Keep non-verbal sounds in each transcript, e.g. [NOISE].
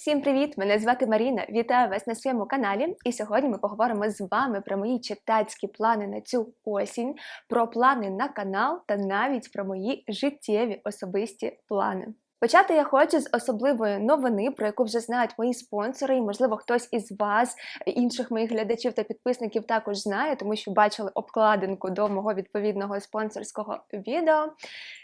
Всім привіт! Мене звати Маріна. Вітаю вас на своєму каналі. І сьогодні ми поговоримо з вами про мої читацькі плани на цю осінь, про плани на канал та навіть про мої життєві особисті плани. Почати я хочу з особливої новини, про яку вже знають мої спонсори, і можливо хтось із вас, інших моїх глядачів та підписників, також знає, тому що бачили обкладинку до мого відповідного спонсорського відео.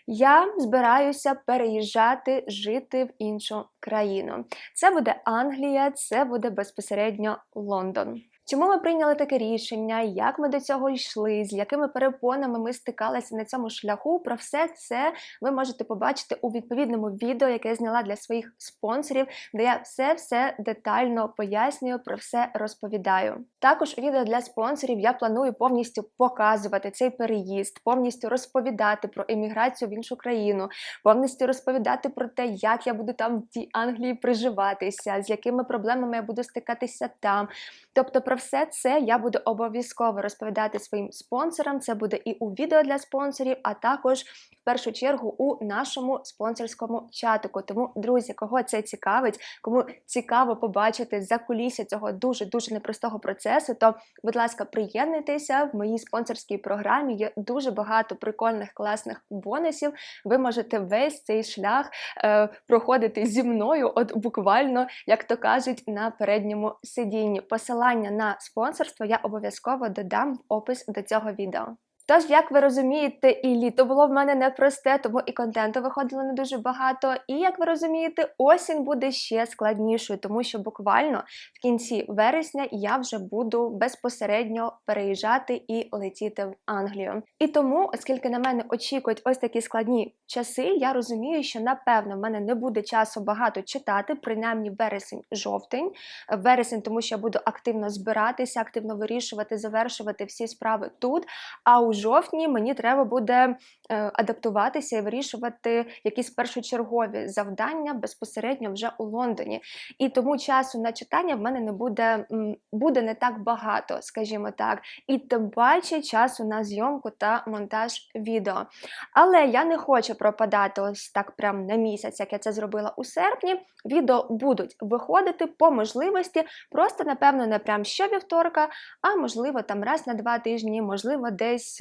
Я збираюся переїжджати жити в іншу країну. Це буде Англія, це буде безпосередньо Лондон. Чому ми прийняли таке рішення? Як ми до цього йшли? З якими перепонами ми стикалися на цьому шляху? Про все це ви можете побачити у відповідному відео, яке я зняла для своїх спонсорів, де я все-все детально пояснюю, про все розповідаю. Також у відео для спонсорів я планую повністю показувати цей переїзд, повністю розповідати про еміграцію в іншу країну, повністю розповідати про те, як я буду там в тій Англії приживатися, з якими проблемами я буду стикатися там. Тобто, про все це я буду обов'язково розповідати своїм спонсорам. Це буде і у відео для спонсорів, а також першу чергу у нашому спонсорському чатику. Тому, друзі, кого це цікавить, кому цікаво побачити за кулісся цього дуже дуже непростого процесу, то, будь ласка, приєднуйтеся в моїй спонсорській програмі. Є дуже багато прикольних класних бонусів. Ви можете весь цей шлях е, проходити зі мною, от буквально, як то кажуть, на передньому сидінні. Посилання на спонсорство я обов'язково додам в опис до цього відео. Тож, як ви розумієте, і літо було в мене непросте, тому і контенту виходило не дуже багато. І як ви розумієте, осінь буде ще складнішою, тому що буквально в кінці вересня я вже буду безпосередньо переїжджати і летіти в Англію. І тому, оскільки на мене очікують ось такі складні часи, я розумію, що напевно в мене не буде часу багато читати, принаймні вересень-жовтень. Вересень, тому що я буду активно збиратися, активно вирішувати, завершувати всі справи тут. А у жовтні мені треба буде е, адаптуватися і вирішувати якісь першочергові завдання безпосередньо вже у Лондоні. І тому часу на читання в мене не буде буде не так багато, скажімо так, і тим паче часу на зйомку та монтаж відео. Але я не хочу пропадати ось так прям на місяць, як я це зробила у серпні. Відео будуть виходити по можливості, просто, напевно, не прям щовівторка, а можливо, там раз на два тижні, можливо, десь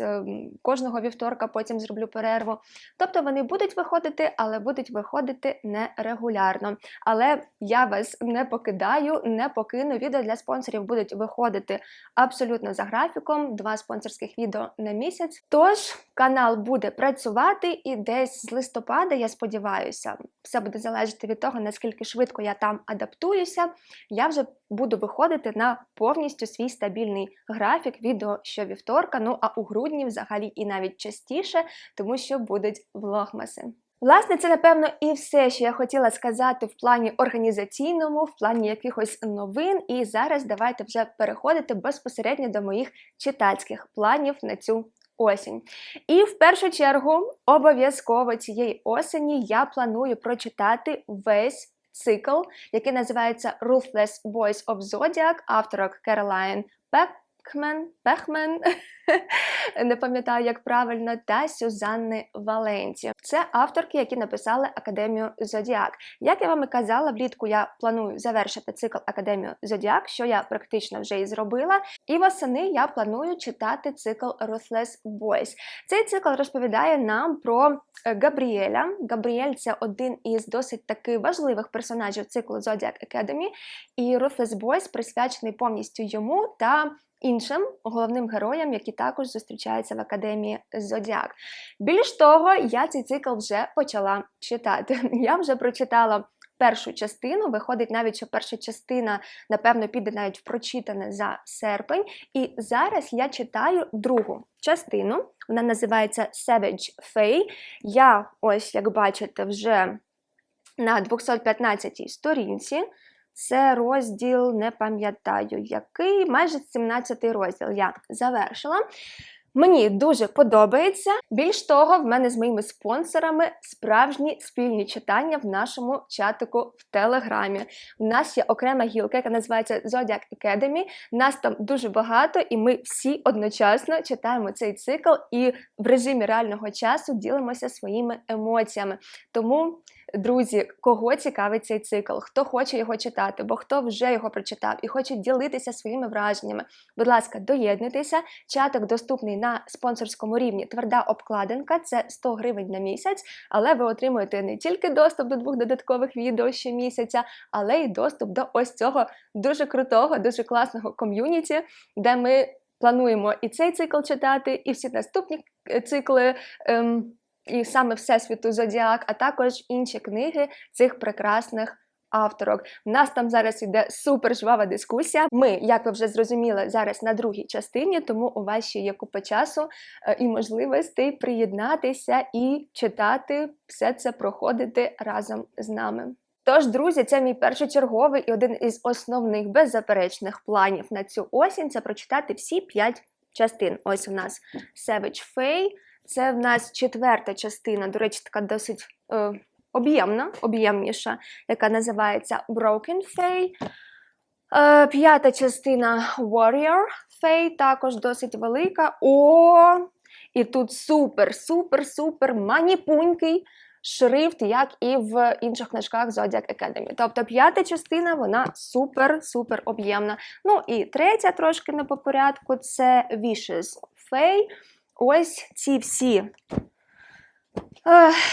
кожного вівторка потім зроблю перерву. Тобто вони будуть виходити, але будуть виходити нерегулярно. Але я вас не покидаю, не покину. Відео для спонсорів будуть виходити абсолютно за графіком, два спонсорських відео на місяць. Тож канал буде працювати і десь з листопада, я сподіваюся, все буде залежати від того, наскільки швидко я там адаптуюся. Я вже буду виходити на повністю свій стабільний графік відео щовівторка, ну а у грудні взагалі і навіть частіше, тому що будуть влогмаси. Власне, це напевно і все, що я хотіла сказати в плані організаційному, в плані якихось новин. І зараз давайте вже переходити безпосередньо до моїх читацьких планів на цю осінь. І в першу чергу, обов'язково цієї осені я планую прочитати весь цикл, який називається Ruthless Boys of Zodiac, авторок Керолайн Пек. Пехмен, Пехмен, [LAUGHS] не пам'ятаю, як правильно, та Сюзанни Валенті. Це авторки, які написали Академію Зодіак. Як я вам і казала, влітку я планую завершити цикл Академію Зодіак, що я практично вже і зробила. І восени я планую читати цикл Ruthless Boys. Цей цикл розповідає нам про е, Габріеля. Габріель це один із досить таки важливих персонажів циклу Zodiac Academy. І Ruthless Boys присвячений повністю йому та іншим головним героям, які також зустрічаються в академії Зодіак. Більш того, я цей цикл вже почала читати. [LAUGHS] Я вже прочитала. Першу частину виходить навіть, що перша частина, напевно, піде навіть в прочитане за серпень. І зараз я читаю другу частину. Вона називається Savage Fae. Я, ось, як бачите, вже на 215 сторінці. Це розділ, не пам'ятаю який, майже 17 розділ я завершила. Мені дуже подобається. Більш того, в мене з моїми спонсорами справжні спільні читання в нашому чатику в Телеграмі. У нас є окрема гілка, яка називається Zodiac Academy. Нас там дуже багато, і ми всі одночасно читаємо цей цикл і в режимі реального часу ділимося своїми емоціями. Тому друзі, кого цікавить цей цикл, хто хоче його читати, бо хто вже його прочитав і хоче ділитися своїми враженнями. Будь ласка, доєднуйтеся. Чаток доступний на спонсорському рівні. Тверда обкладинка це 100 гривень на місяць, але ви отримуєте не тільки доступ до двох додаткових відео щомісяця, але й доступ до ось цього дуже крутого, дуже класного ком'юніті, де ми плануємо і цей цикл читати, і всі наступні е, цикли. Ем, і саме Всесвіту Зодіак, а також інші книги цих прекрасних авторок. У нас там зараз іде супер жвава дискусія. Ми, як ви вже зрозуміли, зараз на другій частині, тому у вас ще є купа часу е, і можливостей приєднатися і читати все це проходити разом з нами. Тож, друзі, це мій першочерговий і один із основних беззаперечних планів на цю осінь це прочитати всі п'ять частин. Ось у нас Savage Fae, це в нас четверта частина, до речі, така досить е, об'ємна, об'ємніша, яка називається Broken Fae. Е, п'ята частина Warrior Fae, також досить велика. О! І тут супер, супер, супер маніпунький шрифт, як і в інших книжках Zodiac Academy. Тобто п'ята частина, вона супер-супер об'ємна. Ну і третя, трошки не по порядку, це Vicious Fae. Ось ці всі е,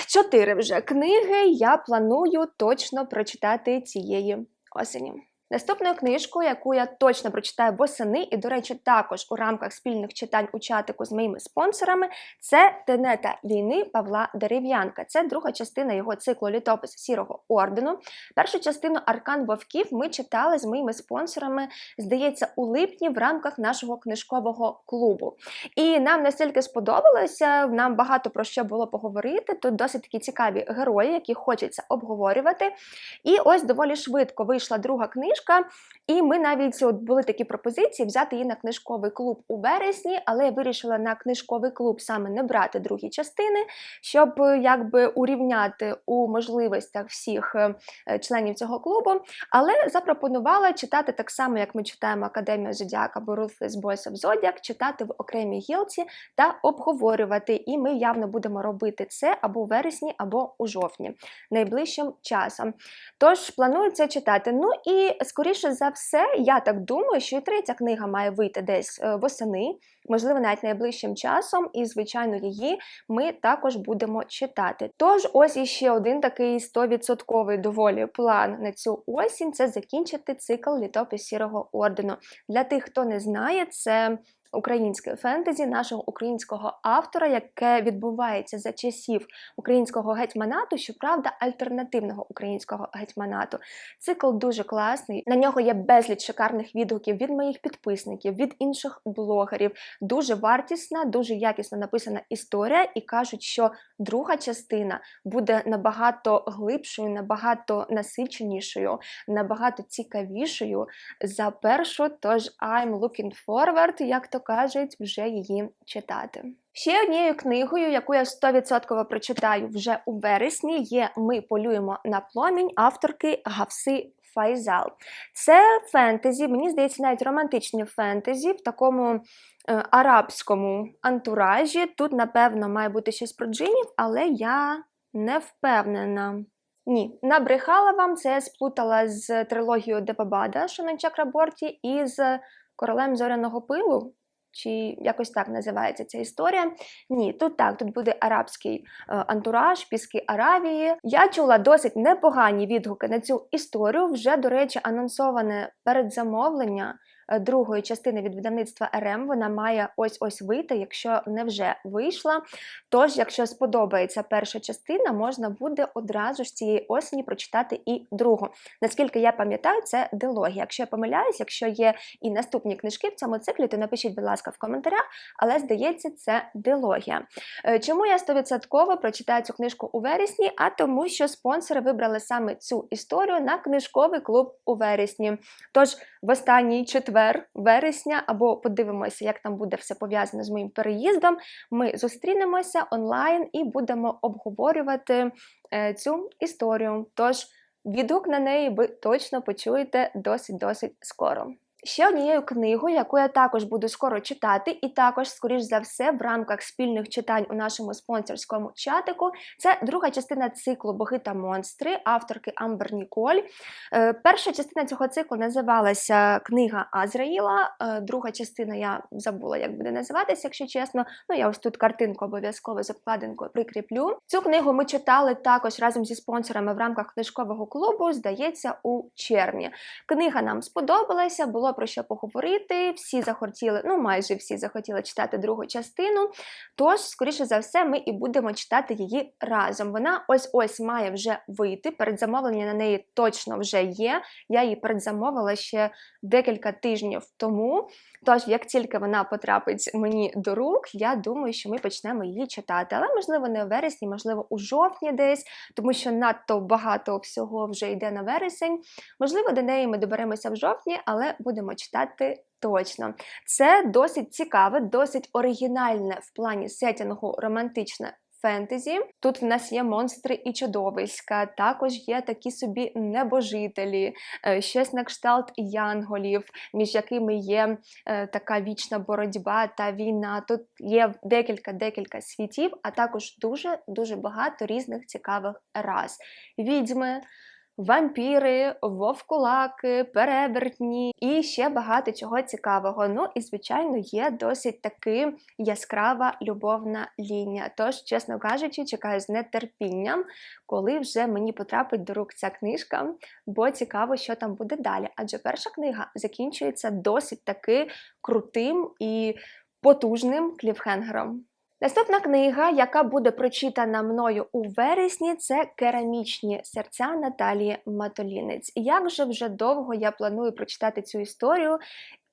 чотири вже книги я планую точно прочитати цієї осені. Наступною книжкою, яку я точно прочитаю восени, і, до речі, також у рамках спільних читань у чатику з моїми спонсорами, це Тенета війни Павла Дерев'янка. Це друга частина його циклу Літопис Сірого ордену. Першу частину Аркан Вовків ми читали з моїми спонсорами, здається, у липні в рамках нашого книжкового клубу. І нам настільки сподобалося, нам багато про що було поговорити. Тут досить такі цікаві герої, які хочеться обговорювати. І ось доволі швидко вийшла друга книжка. І ми навіть от були такі пропозиції взяти її на книжковий клуб у вересні, але я вирішила на книжковий клуб саме не брати другі частини, щоб е, якби урівняти у можливостях всіх е, членів цього клубу. Але запропонувала читати так само, як ми читаємо Академію Зодіака або Ruthless Boys of Zodiac, читати в окремій гілці та обговорювати. І ми явно будемо робити це або у вересні, або у жовтні, найближчим часом. Тож планую це читати. Ну і скоріше за все, я так думаю, що і третя книга має вийти десь е, восени, можливо, навіть найближчим часом, і, звичайно, її ми також будемо читати. Тож, ось іще один такий 100% доволі план на цю осінь це закінчити цикл літопис сірого ордену. Для тих, хто не знає, це українське фентезі нашого українського автора, яке відбувається за часів українського гетьманату, щоправда, альтернативного українського гетьманату. Цикл дуже класний. На нього є безліч шикарних відгуків від моїх підписників, від інших блогерів. Дуже вартісна, дуже якісно написана історія, і кажуть, що друга частина буде набагато глибшою, набагато насиченішою, набагато цікавішою за першу. Тож I'm looking forward, як то кажуть, вже її читати. Ще однією книгою, яку я 100% прочитаю вже у вересні, є Ми полюємо на пломінь авторки Гавси Файзал. Це фентезі, мені здається, навіть романтичні фентезі в такому е, арабському антуражі. Тут, напевно, має бути щось про джинів, але я не впевнена. Ні, набрехала вам, це я сплутала з трилогією Депабада Шонен Чакраборті і з королем зоряного пилу. Чи якось так називається ця історія? Ні, тут так, тут буде арабський е, антураж, піски Аравії. Я чула досить непогані відгуки на цю історію. Вже, до речі, анонсоване передзамовлення другої частини від видавництва РМ. Вона має ось-ось вийти, якщо не вже вийшла. Тож, якщо сподобається перша частина, можна буде одразу ж цієї осені прочитати і другу. Наскільки я пам'ятаю, це дилогія. Якщо я помиляюсь, якщо є і наступні книжки в цьому циклі, то напишіть, будь ласка, в коментарях, але здається, це дилогія. Е, Чому я 100% прочитаю цю книжку у вересні? А тому, що спонсори вибрали саме цю історію на книжковий клуб у вересні. Тож в останній четвер вересня, або подивимося, як там буде все пов'язане з моїм переїздом. Ми зустрінемося онлайн і будемо обговорювати е, цю історію. Тож відгук на неї ви точно почуєте досить-досить скоро. Ще однією книгою, яку я також буду скоро читати, і також, скоріш за все, в рамках спільних читань у нашому спонсорському чатику, це друга частина циклу Боги та монстри авторки Амбер Ніколь. Е, Перша частина цього циклу називалася Книга Азраїла. е, Друга частина я забула, як буде називатися, якщо чесно. Ну я ось тут картинку обов'язково з обкладинкою прикріплю. Цю книгу ми читали також разом зі спонсорами в рамках книжкового клубу. Здається, у червні. Книга нам сподобалася, було про що поговорити. Всі захотіли, ну майже всі захотіли читати другу частину. Тож, скоріше за все, ми і будемо читати її разом. Вона ось ось має вже вийти. Передзамовлення на неї точно вже є. Я її передзамовила ще декілька тижнів тому. Тож, як тільки вона потрапить мені до рук, я думаю, що ми почнемо її читати. Але можливо не в вересні, можливо, у жовтні десь, тому що надто багато всього вже йде на вересень. Можливо, до неї ми доберемося в жовтні, але будемо читати. Точно, це досить цікаве, досить оригінальне в плані сетінгу романтичне фентезі. Тут в нас є монстри і чудовиська, також є такі собі небожителі, е, щось на кшталт янголів, між якими є е, така вічна боротьба та війна. Тут є декілька-декілька світів, а також дуже дуже багато різних цікавих рас. Відьми. Вампіри, вовкулаки, перевертні і ще багато чого цікавого. Ну і, звичайно, є досить таки яскрава любовна лінія. Тож, чесно кажучи, чекаю з нетерпінням, коли вже мені потрапить до рук ця книжка, бо цікаво, що там буде далі. Адже перша книга закінчується досить таки крутим і потужним кліфхенгером. Наступна книга, яка буде прочитана мною у вересні, це керамічні серця Наталії Матолінець. Як же вже довго я планую прочитати цю історію,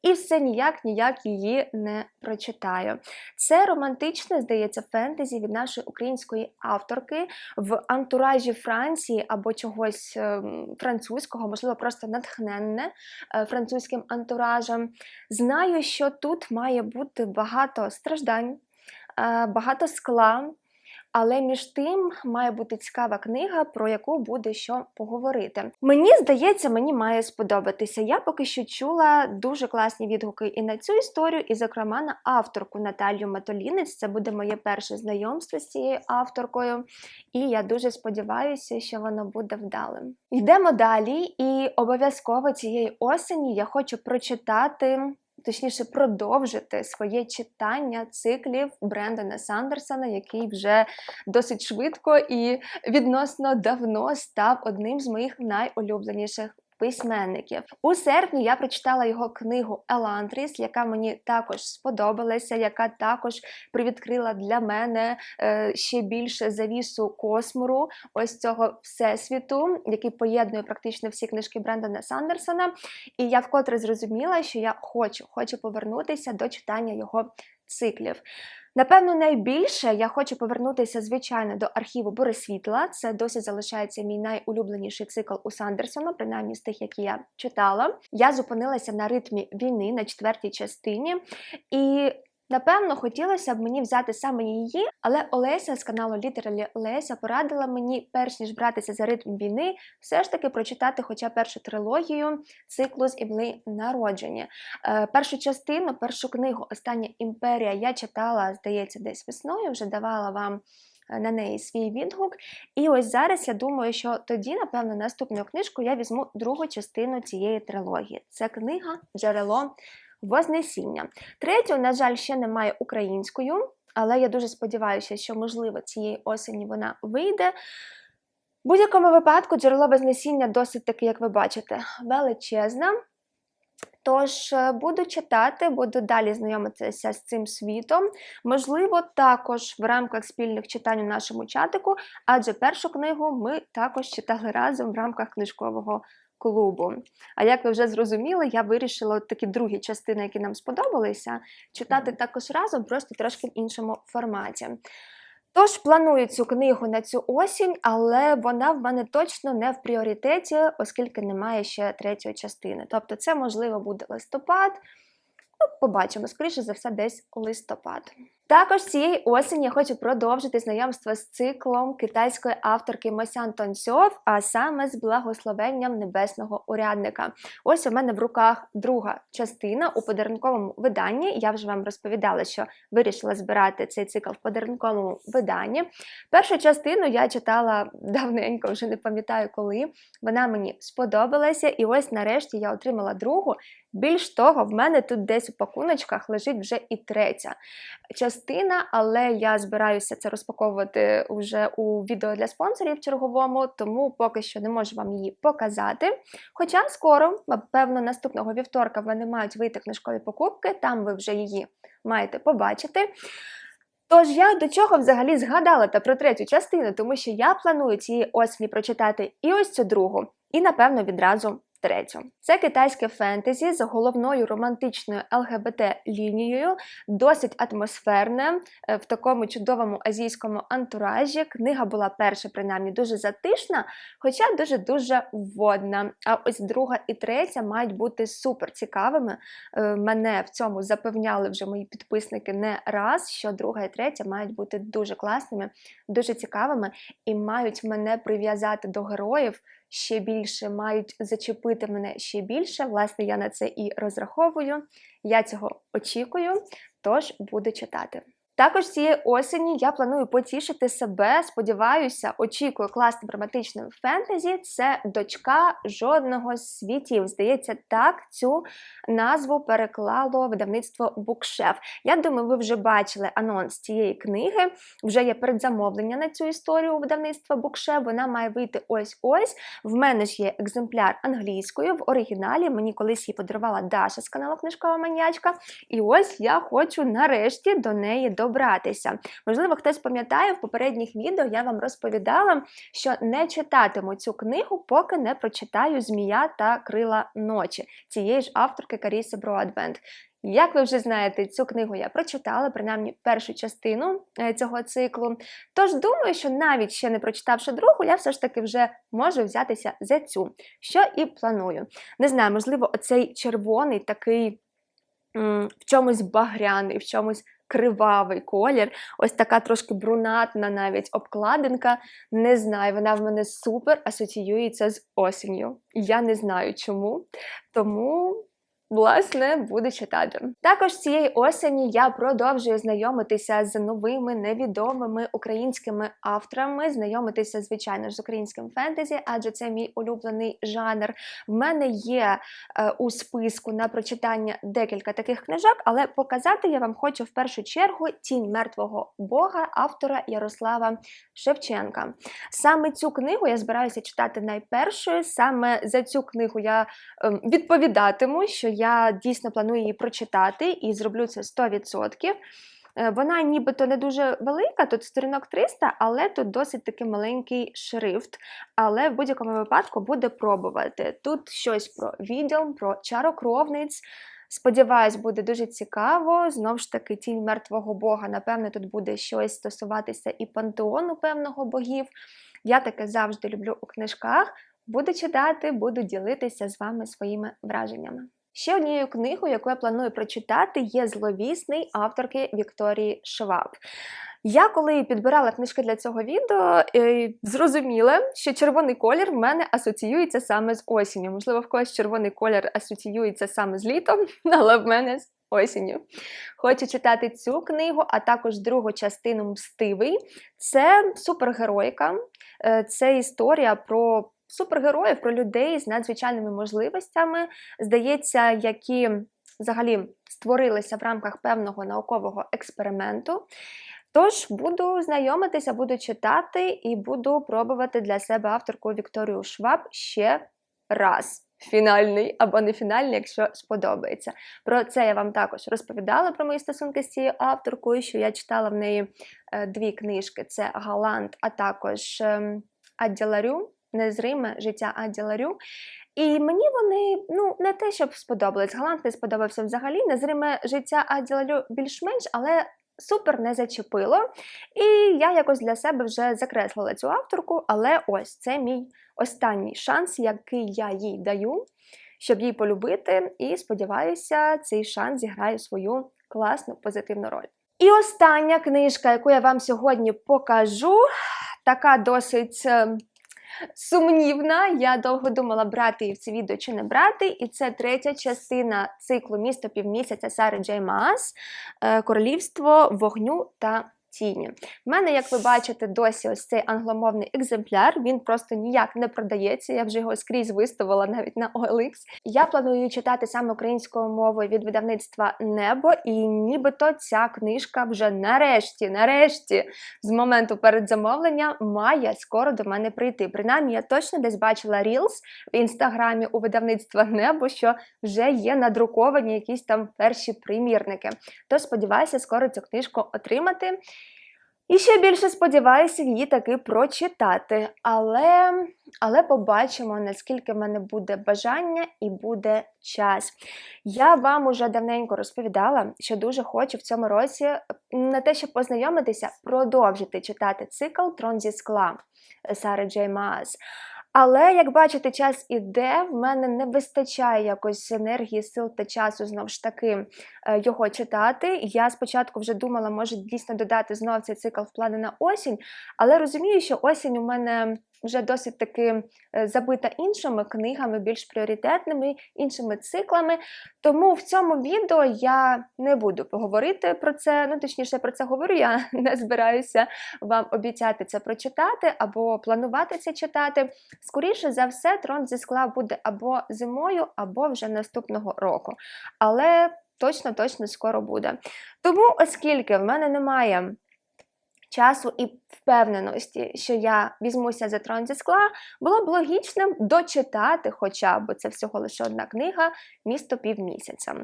і все ніяк ніяк її не прочитаю. Це романтичне, здається, фентезі від нашої української авторки в антуражі Франції або чогось ем, французького, можливо, просто натхненне е, французьким антуражем. Знаю, що тут має бути багато страждань багато скла, але між тим має бути цікава книга, про яку буде що поговорити. Мені здається, мені має сподобатися. Я поки що чула дуже класні відгуки і на цю історію, і, зокрема, на авторку Наталію Матолінець. Це буде моє перше знайомство з цією авторкою, і я дуже сподіваюся, що воно буде вдалим. Йдемо далі, і обов'язково цієї осені я хочу прочитати точніше продовжити своє читання циклів Брендона Сандерсона, який вже досить швидко і відносно давно став одним з моїх найулюбленіших. Письменників у серпні я прочитала його книгу Елантріс, яка мені також сподобалася, яка також привідкрила для мене е, ще більше завісу космору, ось цього всесвіту, який поєднує практично всі книжки Брендона Сандерсона. І я вкотре зрозуміла, що я хочу, хочу повернутися до читання його циклів. Напевно, найбільше я хочу повернутися, звичайно, до архіву Борисвітла. Це досі залишається мій найулюбленіший цикл у Сандерсона, принаймні з тих, які я читала. Я зупинилася на ритмі війни на четвертій частині. І Напевно, хотілося б мені взяти саме її, але Олеся з каналу Літералі Леся порадила мені, перш ніж братися за ритм війни, все ж таки прочитати хоча першу трилогію циклу з імли народження. Е, першу частину, першу книгу Остання імперія я читала, здається, десь весною, вже давала вам. е, На неї свій відгук. І ось зараз я думаю, що тоді, напевно, наступну книжку я візьму другу частину цієї трилогії. Це книга Джерело Вознесіння. Третю, на жаль, ще немає українською, але я дуже сподіваюся, що, можливо, цієї осені вона вийде. В будь-якому випадку джерело Вознесіння досить таки, як ви бачите, величезне. Тож е, буду читати, буду далі знайомитися з цим світом. Можливо, також в рамках спільних читань у нашому чатику, адже першу книгу ми також читали разом в рамках книжкового клубу. А як ви вже зрозуміли, я вирішила от такі другі частини, які нам сподобалися, читати також разом, просто трошки в іншому форматі. Тож планую цю книгу на цю осінь, але вона в мене точно не в пріоритеті, оскільки немає ще третьої частини. Тобто, це можливо буде листопад. Ну, побачимо, скоріше за все, десь листопад. Також цієї осені я хочу продовжити знайомство з циклом китайської авторки Мосян Тонсьов, а саме з благословенням небесного урядника. Ось у мене в руках друга частина у подарунковому виданні. Я вже вам розповідала, що вирішила збирати цей цикл в подарунковому виданні. Першу частину я читала давненько, вже не пам'ятаю коли. Вона мені сподобалася, і ось нарешті я отримала другу. Більш того, в мене тут десь у пакуночках лежить вже і третя частина, але я збираюся це розпаковувати вже у відео для спонсорів черговому, тому поки що не можу вам її показати. Хоча скоро, напевно, наступного вівторка в мене мають вийти книжкові покупки, там ви вже її маєте побачити. Тож я до чого взагалі згадала та про третю частину, тому що я планую цієї осені прочитати і ось цю другу, і напевно відразу третю. Це китайське фентезі з головною романтичною ЛГБТ-лінією, досить атмосферне, е, в такому чудовому азійському антуражі. Книга була перша, принаймні, дуже затишна, хоча дуже-дуже вводна. А ось друга і третя мають бути супер цікавими. Е, Мене в цьому запевняли вже мої підписники не раз, що друга і третя мають бути дуже класними, дуже цікавими і мають мене прив'язати до героїв ще більше, мають зачепити мене ще більше. Власне, я на це і розраховую. Я цього очікую, тож буду читати. Також цієї осені я планую потішити себе. Сподіваюся, очікую класним драматичним фентезі. Це дочка жодного з світів. Здається, так цю назву переклало видавництво Букшеф. Я думаю, ви вже бачили анонс цієї книги. Вже є передзамовлення на цю історію у видавництва Букшеф. Вона має вийти ось-ось. В мене ж є екземпляр англійською в оригіналі. Мені колись її подарувала Даша з каналу Книжкова маньячка. І ось я хочу нарешті до неї добратися. Можливо, хтось пам'ятає, в попередніх відео я вам розповідала, що не читатиму цю книгу, поки не прочитаю Змія та Крила ночі цієї ж авторки Каріси Броадбенд. Як ви вже знаєте, цю книгу я прочитала, принаймні першу частину е, цього циклу. Тож думаю, що навіть ще не прочитавши другу, я все ж таки вже можу взятися за цю, що і планую. Не знаю, можливо, оцей червоний такий в чомусь багряний, в чомусь кривавий колір, ось така трошки брунатна навіть обкладинка. Не знаю, вона в мене супер асоціюється з осінню. Я не знаю чому. Тому. Власне, буду читати. Також цієї осені я продовжую знайомитися з новими невідомими українськими авторами, знайомитися, звичайно ж, з українським фентезі, адже це мій улюблений жанр. В мене є е, у списку на прочитання декілька таких книжок, але показати я вам хочу в першу чергу тінь мертвого Бога автора Ярослава Шевченка. Саме цю книгу я збираюся читати найпершою. Саме за цю книгу я е, відповідатиму, що я дійсно планую її прочитати і зроблю це 100%. Е, Вона нібито не дуже велика, тут сторінок 300, але тут досить такий маленький шрифт. Але в будь-якому випадку буде пробувати. Тут щось про відділ, про чарокровниць. Сподіваюсь, буде дуже цікаво. Знову ж таки, тінь мертвого Бога. Напевне, тут буде щось стосуватися і пантеону певного богів. Я таке завжди люблю у книжках. Буду читати, буду ділитися з вами своїми враженнями. Ще однією книгою, яку я планую прочитати, є зловісний авторки Вікторії Шваб. Я коли підбирала книжки для цього відео, е, зрозуміла, що червоний колір в мене асоціюється саме з осінню. Можливо, в когось червоний колір асоціюється саме з літом, [LAUGHS] але в мене з осінню. Хочу читати цю книгу, а також другу частину Мстивий. Це супергеройка, е, це історія про супергероїв, про людей з надзвичайними можливостями, здається, які взагалі створилися в рамках певного наукового експерименту. Тож буду знайомитися, буду читати і буду пробувати для себе авторку Вікторію Шваб ще раз. Фінальний або не фінальний, якщо сподобається. Про це я вам також розповідала про мої стосунки з цією авторкою, що я читала в неї е, дві книжки: це Галант, а також ем, Адділарю, Незриме життя Адділарю. І мені вони ну не те, щоб сподобались. Галант не сподобався взагалі. Незриме життя Адділарю більш-менш, але супер не зачепило. І я якось для себе вже закреслила цю авторку, але ось це мій останній шанс, який я їй даю, щоб її полюбити. І сподіваюся, цей шанс зіграє свою класну позитивну роль. І остання книжка, яку я вам сьогодні покажу, така досить е, сумнівна. Я довго думала, брати її в це відео чи не брати. І це третя частина циклу Місто півмісяця Сари Джей Маас е, Королівство вогню та тіні. В мене, як ви бачите, досі ось цей англомовний екземпляр. Він просто ніяк не продається. Я вже його скрізь виставила навіть на OLX. Я планую читати саме українською мовою від видавництва Небо, і нібито ця книжка вже нарешті, нарешті, з моменту передзамовлення, має скоро до мене прийти. Принаймні, я точно десь бачила Reels в інстаграмі у видавництва Небо, що вже є надруковані якісь там перші примірники. Тож сподіваюся, скоро цю книжку отримати. І ще більше сподіваюся її таки прочитати. Але, але побачимо, наскільки в мене буде бажання і буде час. Я вам уже давненько розповідала, що дуже хочу в цьому році на те, щоб познайомитися, продовжити читати цикл Трон зі скла Сари Джей Маас. Але як бачите, час іде, в мене не вистачає якось енергії, сил та часу знову ж таки е, його читати. Я спочатку вже думала, може дійсно додати знов цей цикл в плани на осінь, але розумію, що осінь у мене вже досить таки е, забита іншими книгами, більш пріоритетними, іншими циклами. Тому в цьому відео я не буду поговорити про це. Ну, точніше, про це говорю. Я [LAUGHS] не збираюся вам обіцяти це прочитати або планувати це читати. Скоріше за все, трон зі скла буде або зимою, або вже наступного року. Але точно-точно скоро буде. Тому, оскільки в мене немає часу і впевненості, що я візьмуся за трон зі скла, було б логічним дочитати, хоча б це всього лише одна книга місто півмісяця.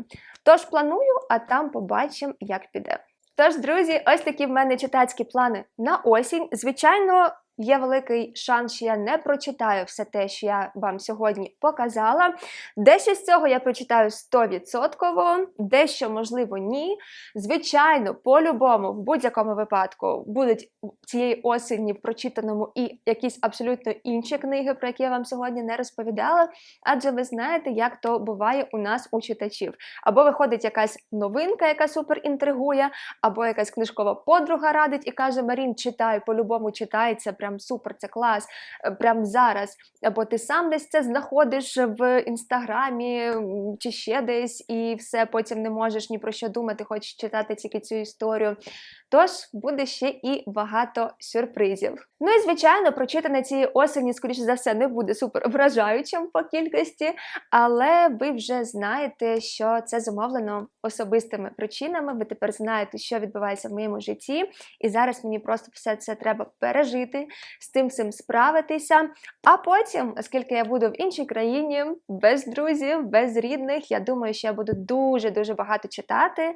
Тож планую, а там побачимо, як піде. Тож, друзі, ось такі в мене читацькі плани на осінь. Звичайно, Є великий шанс, що я не прочитаю все те, що я вам сьогодні показала. Дещо з цього я прочитаю 100%, дещо, можливо, ні. Звичайно, по-любому, в будь-якому випадку, будуть цієї осені в прочитаному і якісь абсолютно інші книги, про які я вам сьогодні не розповідала. Адже ви знаєте, як то буває у нас у читачів. Або виходить якась новинка, яка супер інтригує, або якась книжкова подруга радить і каже: Марін, читай, по-любому читається прям супер, це клас, е, прям зараз. Або ти сам десь це знаходиш в інстаграмі чи ще десь, і все потім не можеш ні про що думати, хочеш читати тільки цю історію. Тож буде ще і багато сюрпризів. Ну і звичайно, прочитане цієї осені, скоріше за все, не буде супер вражаючим по кількості, але ви вже знаєте, що це зумовлено особистими причинами. Ви тепер знаєте, що відбувається в моєму житті, і зараз мені просто все це треба пережити, з тим всім справитися. А потім, оскільки я буду в іншій країні, без друзів, без рідних, я думаю, що я буду дуже-дуже багато читати,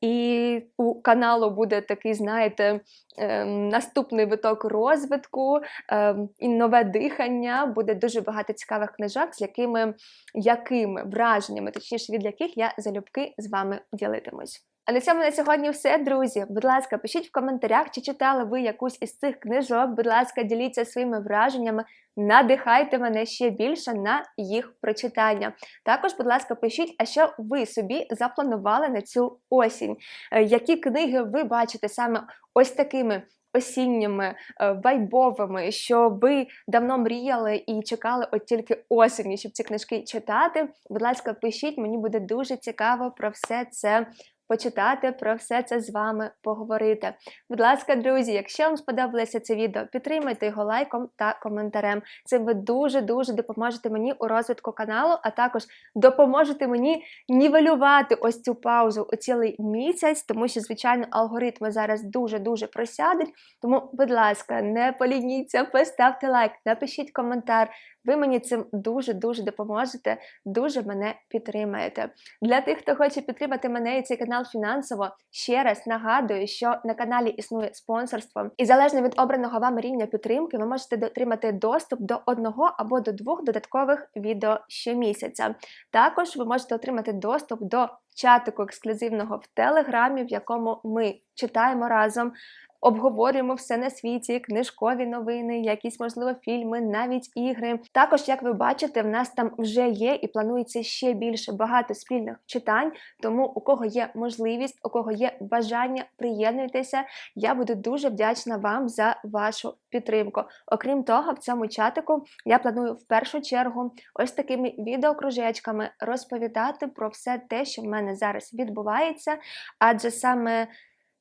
і у каналу буде такий, знаєте, ем, наступний виток розвитку ем, і нове дихання. Буде дуже багато цікавих книжок, з якими, якими враженнями, точніше, від яких я залюбки з вами ділитимусь. А на цьому на сьогодні все, друзі. Будь ласка, пишіть в коментарях, чи читали ви якусь із цих книжок. Будь ласка, діліться своїми враженнями, надихайте мене ще більше на їх прочитання. Також, будь ласка, пишіть, а що ви собі запланували на цю осінь? Е, які книги ви бачите саме ось такими? Осінніми, е, вайбовими, що ви давно мріяли і чекали от тільки осені, щоб ці книжки читати. Будь ласка, пишіть, мені буде дуже цікаво про все це почитати про все це з вами поговорити. Будь ласка, друзі, якщо вам сподобалося це відео, підтримайте його лайком та коментарем. Це ви дуже-дуже допоможете мені у розвитку каналу, а також допоможете мені нівелювати ось цю паузу у цілий місяць, тому що, звичайно, алгоритми зараз дуже-дуже просядуть. Тому, будь ласка, не полініться, поставте лайк, напишіть коментар. Ви мені цим дуже-дуже допоможете, дуже мене підтримаєте. Для тих, хто хоче підтримати мене і цей канал фінансово, ще раз нагадую, що на каналі існує спонсорство, і залежно від обраного вам рівня підтримки, ви можете отримати доступ до одного або до двох додаткових відео щомісяця. Також ви можете отримати доступ до чатику ексклюзивного в Телеграмі, в якому ми читаємо разом Обговорюємо все на світі, книжкові новини, якісь можливо фільми, навіть ігри. Також, як ви бачите, в нас там вже є і планується ще більше багато спільних читань. Тому у кого є можливість, у кого є бажання, приєднуйтеся. Я буду дуже вдячна вам за вашу підтримку. Окрім того, в цьому чатику я планую в першу чергу ось такими відеокружечками розповідати про все те, що в мене зараз відбувається, адже саме.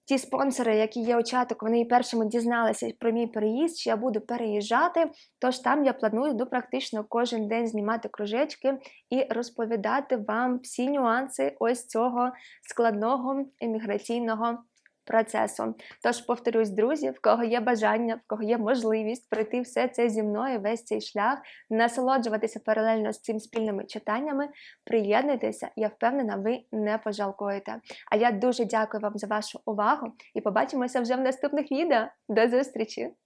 Ті спонсори, які є у чаток, вони першими дізналися про мій переїзд, що я буду переїжджати. Тож там я планую ну, практично кожен день знімати кружечки і розповідати вам всі нюанси ось цього складного еміграційного процесу. Тож повторюсь, друзі, в кого є бажання, в кого є можливість пройти все це зі мною, весь цей шлях, насолоджуватися паралельно з цим спільними читаннями, приєднуйтеся, я впевнена, ви не пожалкуєте. А я дуже дякую вам за вашу увагу і побачимося вже в наступних відео. До зустрічі!